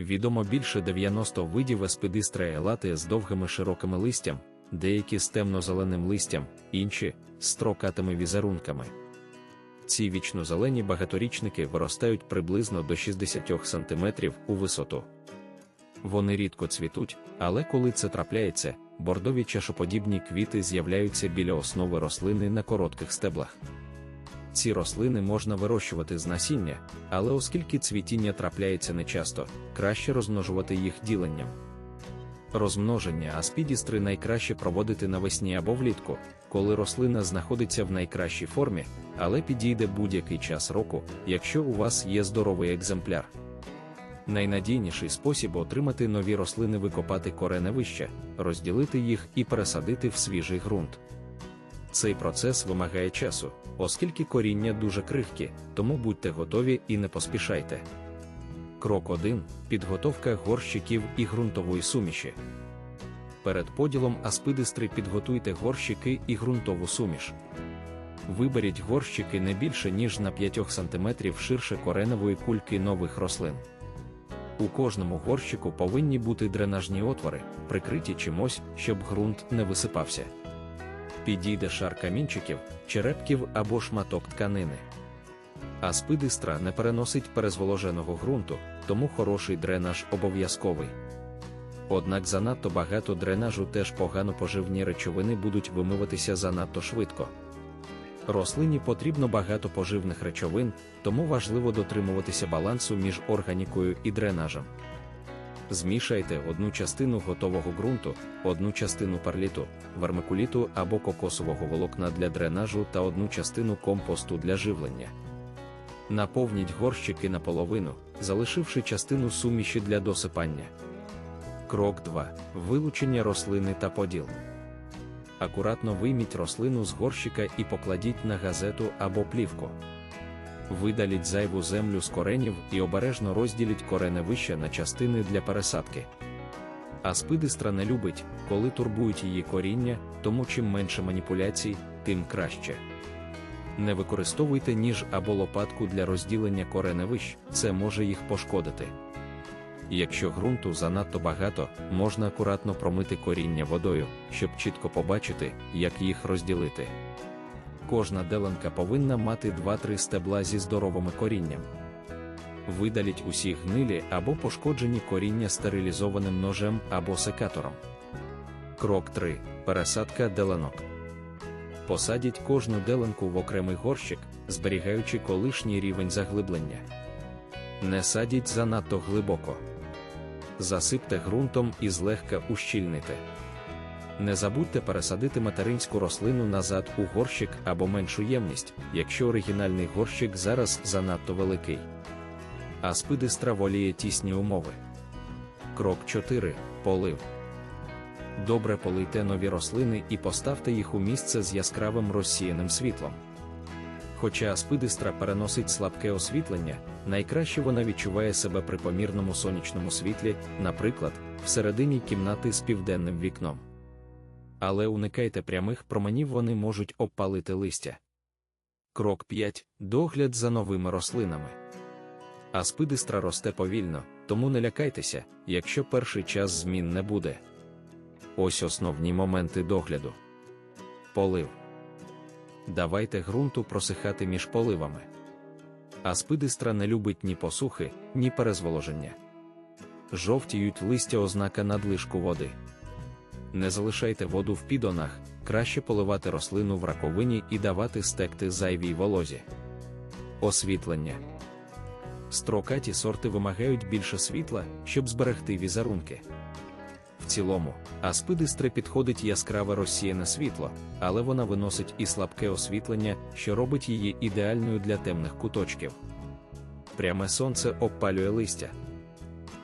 Відомо більше 90 видів еспидистра елати з довгими широкими листям, деякі з темно-зеленим листям, інші з строкатими візерунками. Ці вічнозелені багаторічники виростають приблизно до 60 см у висоту. Вони рідко цвітуть, але коли це трапляється, бордові чашоподібні квіти з'являються біля основи рослини на коротких стеблах. Ці рослини можна вирощувати з насіння, але оскільки цвітіння трапляється нечасто, краще розмножувати їх діленням. Розмноження аспідістри найкраще проводити навесні або влітку, коли рослина знаходиться в найкращій формі, але підійде будь-який час року, якщо у вас є здоровий екземпляр. Найнадійніший спосіб отримати нові рослини викопати кореневище, розділити їх і пересадити в свіжий ґрунт. Цей процес вимагає часу, оскільки коріння дуже крихкі, тому будьте готові і не поспішайте. Крок 1. Підготовка горщиків і ґрунтової суміші. Перед поділом аспидистри підготуйте горщики і ґрунтову суміш. Виберіть горщики не більше, ніж на 5 см ширше кореневої кульки нових рослин. У кожному горщику повинні бути дренажні отвори, прикриті чимось, щоб ґрунт не висипався. Підійде шар камінчиків, черепків або шматок тканини. Аспидистра не переносить перезволоженого ґрунту, тому хороший дренаж обов'язковий. Однак занадто багато дренажу теж погано поживні речовини будуть вимиватися занадто швидко. Рослині потрібно багато поживних речовин, тому важливо дотримуватися балансу між органікою і дренажем. Змішайте одну частину готового ґрунту, одну частину перліту, вермикуліту або кокосового волокна для дренажу та одну частину компосту для живлення. Наповніть горщики наполовину, залишивши частину суміші для досипання. Крок 2. Вилучення рослини та поділ. Акуратно вийміть рослину з горщика і покладіть на газету або плівку. Видаліть зайву землю з коренів і обережно розділіть кореневище на частини для пересадки. Аспидистра не любить, коли турбують її коріння, тому чим менше маніпуляцій, тим краще. Не використовуйте ніж або лопатку для розділення кореневищ, це може їх пошкодити. Якщо ґрунту занадто багато, можна акуратно промити коріння водою, щоб чітко побачити, як їх розділити. Кожна деленка повинна мати 2-3 стебла зі здоровими корінням. Видаліть усі гнилі або пошкоджені коріння стерилізованим ножем або секатором. Крок 3. Пересадка деленок. Посадіть кожну деленку в окремий горщик, зберігаючи колишній рівень заглиблення. Не садіть занадто глибоко. Засипте ґрунтом і злегка ущільните. Не забудьте пересадити материнську рослину назад у горщик або меншу ємність, якщо оригінальний горщик зараз занадто великий. Аспидистра воліє тісні умови. Крок 4. Полив. Добре полийте нові рослини і поставте їх у місце з яскравим розсіяним світлом. Хоча аспидистра переносить слабке освітлення, найкраще вона відчуває себе при помірному сонячному світлі, наприклад, всередині кімнати з південним вікном. Але уникайте прямих променів, вони можуть обпалити листя. Крок 5. Догляд за новими рослинами. Аспидистра росте повільно, тому не лякайтеся, якщо перший час змін не буде. Ось основні моменти догляду. Полив. Давайте ґрунту просихати між поливами. Аспидистра не любить ні посухи, ні перезволоження. Жовтіють листя ознака надлишку води. Не залишайте воду в підонах, краще поливати рослину в раковині і давати стекти зайвій волозі. Освітлення. Строкаті сорти вимагають більше світла, щоб зберегти візерунки. В цілому, аспидистре підходить яскраве розсіяне світло, але вона виносить і слабке освітлення, що робить її ідеальною для темних куточків. Пряме сонце обпалює листя.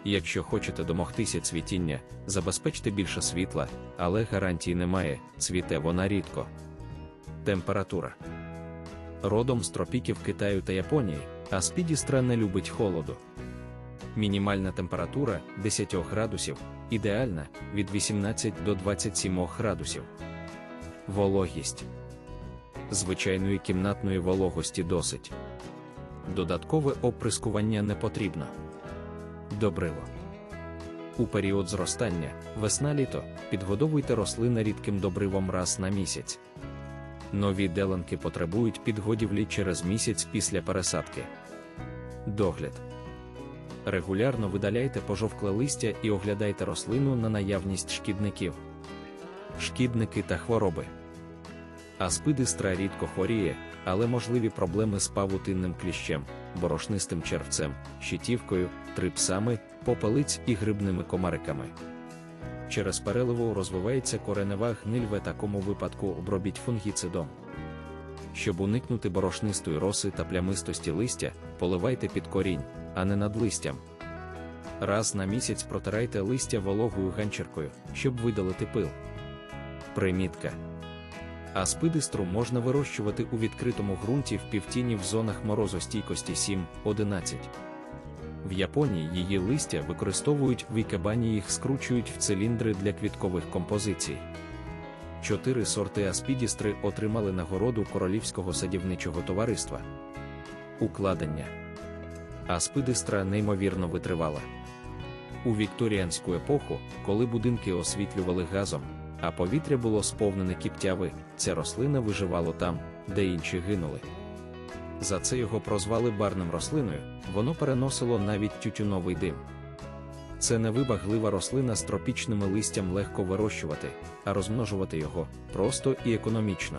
Якщо хочете домогтися цвітіння, забезпечте більше світла, але гарантії немає, цвіте вона рідко. Температура родом з тропіків Китаю та Японії, аспідістра не любить холоду. Мінімальна температура 10 градусів, ідеальна від 18 до 27 градусів. Вологість звичайної кімнатної вологості досить. Додаткове оприскування не потрібно. Добриво. У період зростання, весна-літо, підгодовуйте рослини рідким добривом раз на місяць. Нові деленки потребують підгодівлі через місяць після пересадки. Догляд. Регулярно видаляйте пожовкле листя і оглядайте рослину на наявність шкідників. Шкідники та хвороби. Аспидистра рідко хворіє, але можливі проблеми з павутинним кліщем, борошнистим червцем, щитівкою, трипсами, попелиць і грибними комариками. Через переливу розвивається коренева гниль в такому випадку обробіть фунгіцидом. Щоб уникнути борошнистої роси та плямистості листя, поливайте під корінь, а не над листям. Раз на місяць протирайте листя вологою ганчіркою, щоб видалити пил. Примітка. Аспидистру можна вирощувати у відкритому ґрунті в півтіні в зонах морозостійкості 7-11. В Японії її листя використовують в ікебані їх скручують в циліндри для квіткових композицій. Чотири сорти аспідістри отримали нагороду Королівського садівничого товариства. Укладення Аспидистра неймовірно витривала. У вікторіанську епоху, коли будинки освітлювали газом, а повітря було сповнене кіптяви, ця рослина виживала там, де інші гинули. За це його прозвали барним рослиною, воно переносило навіть тютюновий дим. Це невибаглива рослина з тропічними листям легко вирощувати, а розмножувати його просто і економічно.